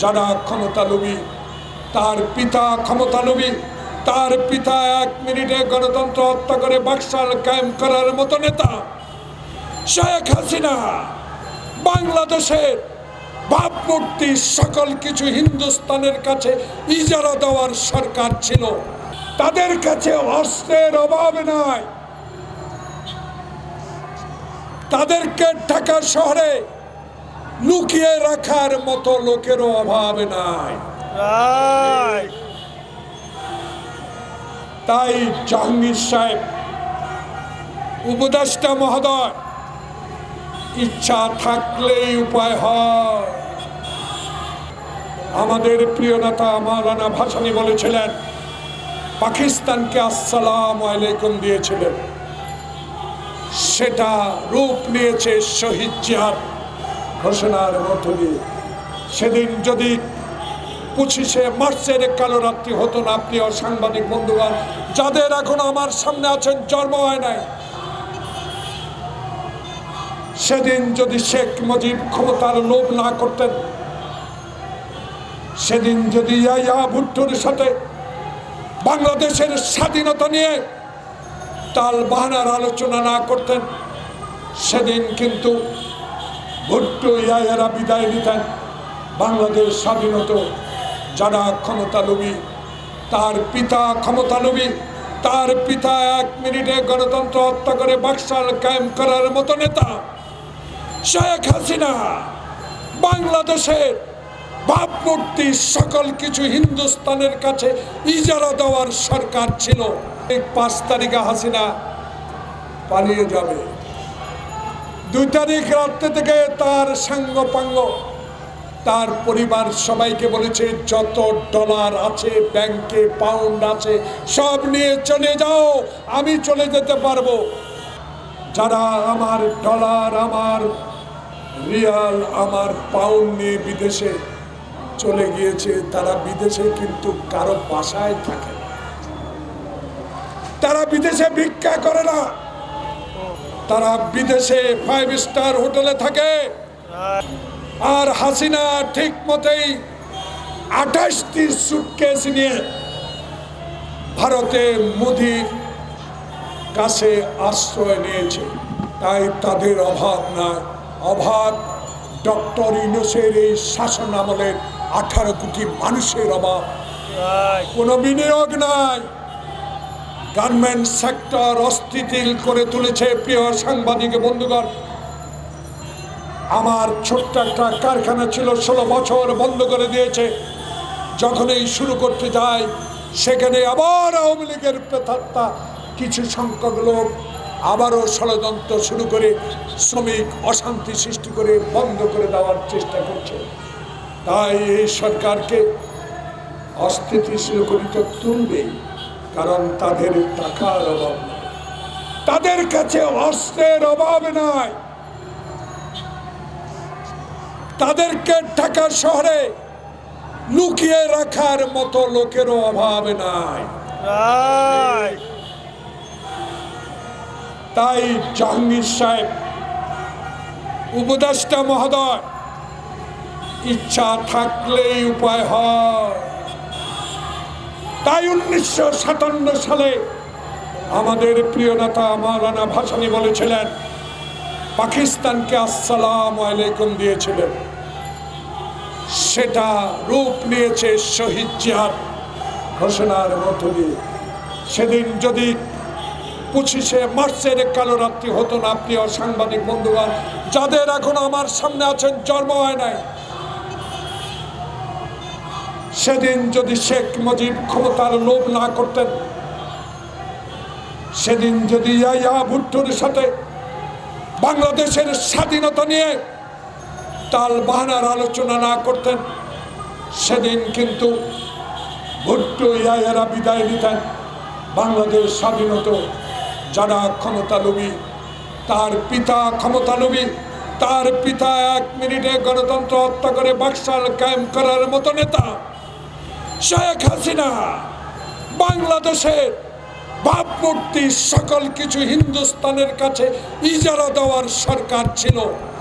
যারা ক্ষমতালোভী তার পিতা ক্ষমতালোভী তার পিতা এক মিনিটে গণতন্ত্র হত্যা করে বাকশাল কায়েম করার মতো নেতা শেখ হাসিনা। বাংলাদেশের ভাবমূর্তি সকল কিছু হিন্দুস্তানের কাছে ইজারা দেওয়ার সরকার ছিল। তাদের কাছে অস্ত্রের অভাব নাই। তাদেরকে ঢাকা শহরে লুকিয়ে রাখার মতো লোকেরও অভাব নাই. তাই জাহাঙ্গীর সাহেব উপদেষ্টা মহোদয় ইচ্ছা থাকলেই উপায় হয়। আমাদের প্রিয় নেতা মাওলানা ভাসানী বলেছিলেন পাকিস্তানকে আসসালাম আলাইকুম দিয়েছিলেন। সেটা রূপ নিয়েছে শহীদ জিহাদ। ঘোষণার মধ্য দিয়ে, সেদিন যদি পঁচিশে মার্চের কালো রাত্রি হতো না, প্রিয় সাংবাদিক বন্ধুগণ, যাদের এখন আমার সামনে আছেন, জন্ম হয় নাই। সেদিন যদি শেখ মুজিব ক্ষমতার লোভ না করতেন, সেদিন যদি ইয়াইয়া ভুট্টোর সাথে বাংলাদেশের স্বাধীনতা নিয়ে তাল বাহানার আলোচনা না করতেন, সেদিন কিন্তু ভুট্টো ইয়াইয়ারা বিদায় নিতেন। বাংলাদেশ স্বাধীনত, যারা ক্ষমতালোভী তার পিতা ক্ষমতালোভী তার পিতা এক মিনিটে গণতন্ত্র হত্যা করে বাকশাল কায়েম করার মতো নেতা। শেখ হাসিনা, বাংলাদেশের ভাবমূর্তি সকল কিছু হিন্দুস্তানের কাছে ইজারা দেওয়ার সরকার ছিল। এই পাঁচ তারিখে হাসিনা পালিয়ে যাবে। দুই তারিখ রাত্রে থেকে তার সাঙ্গ পাঙ্গ তার পরিবার সবাইকে বলেছে, যত ডলার আছে ব্যাংকে পাউন্ড আছে, সব নিয়ে চলে যাও, আমি চলে যেতে পারব। যারা আমার ডলার আমার রিয়াল আমার পাউন্ড নিয়ে বিদেশে চলে গিয়েছে, তারা বিদেশে কিন্তু কারও বাসায় থাকে তারা বিদেশে ভিক্ষা করে না। তারা বিদেশে ফাইভ স্টার হোটেলে থাকে। আর হাসিনা ঠিক মতেই আঠাশটি সুটকেস নিয়ে ভারতে মোদির কাছে আশ্রয় নিয়েছে। তাই তাদের অভাব নাই অভাব ডক্টর ইউনুসের এই শাসন আমলের আঠারো কোটি মানুষের অভাব। কোনো বিনিয়োগ নাই। গার্মেন্ট সেক্টর অস্থিতিল করে তুলেছে প্রিয় সাংবাদিক বন্ধুগণ। আমার ছোট্ট একটা কারখানা ছিল, ষোলো বছর বন্ধ করে দিয়েছে। যখনই শুরু করতে যায় সেখানে আবার আওয়ামী লীগের প্রেতাত্মা কিছু সংখ্যক লোক আবারও ষড়যন্ত্র শুরু করে শ্রমিক অশান্তি সৃষ্টি করে বন্ধ করে দেওয়ার চেষ্টা করছে। তাই এই সরকারকে অস্থিতিশীল করে তো তুলবেই। কারণ তাদের টাকার অভাব তাদের কাছে অস্ত্রের অভাব নাই। তাদেরকে ঢাকা শহরে লুকিয়ে রাখার মতো লোকেরও অভাব নাই. তাই জাহাঙ্গীর সাহেব উপদেষ্টা মহোদয় ইচ্ছা থাকলেই উপায় হয়। তাই উনিশশো সাতান্ন সালে আমাদের প্রিয় নেতা মাওলানা ভাসানি বলেছিলেন, পাকিস্তানকে আসসালাম আলাইকুম দিয়েছিলেন। সেটা রূপ নিয়েছে শহীদ জিহাদ ঘোষণার মধ্য দিয়ে সেদিন যদি পঁচিশে মার্চের কালো রাত্রি হতো না, প্রিয় সাংবাদিক বন্ধুগণ, যাদের এখন আমার সামনে আছেন, জন্ম হয় নাই। সেদিন যদি শেখ মুজিব ক্ষমতার লোভ না করতেন, সেদিন যদি ইয়াইয়া ভুট্টোর সাথে বাংলাদেশের স্বাধীনতা নিয়ে তাল বাহানার আলোচনা না করতেন, সেদিন কিন্তু ভুট্টো ইয়াইয়ারা বিদায় নিতেন। বাংলাদেশ স্বাধীনত, যারা ক্ষমতালোভী, তার পিতা ক্ষমতালোভী, তার পিতা এক মিনিটে গণতন্ত্র হত্যা করে বাকশাল কায়েম করার মতো নেতা শেখ হাসিনা বাংলাদেশের ভাবমূর্তি সকল কিছু হিন্দুস্তানের কাছে ইজারা দেওয়ার সরকার ছিল।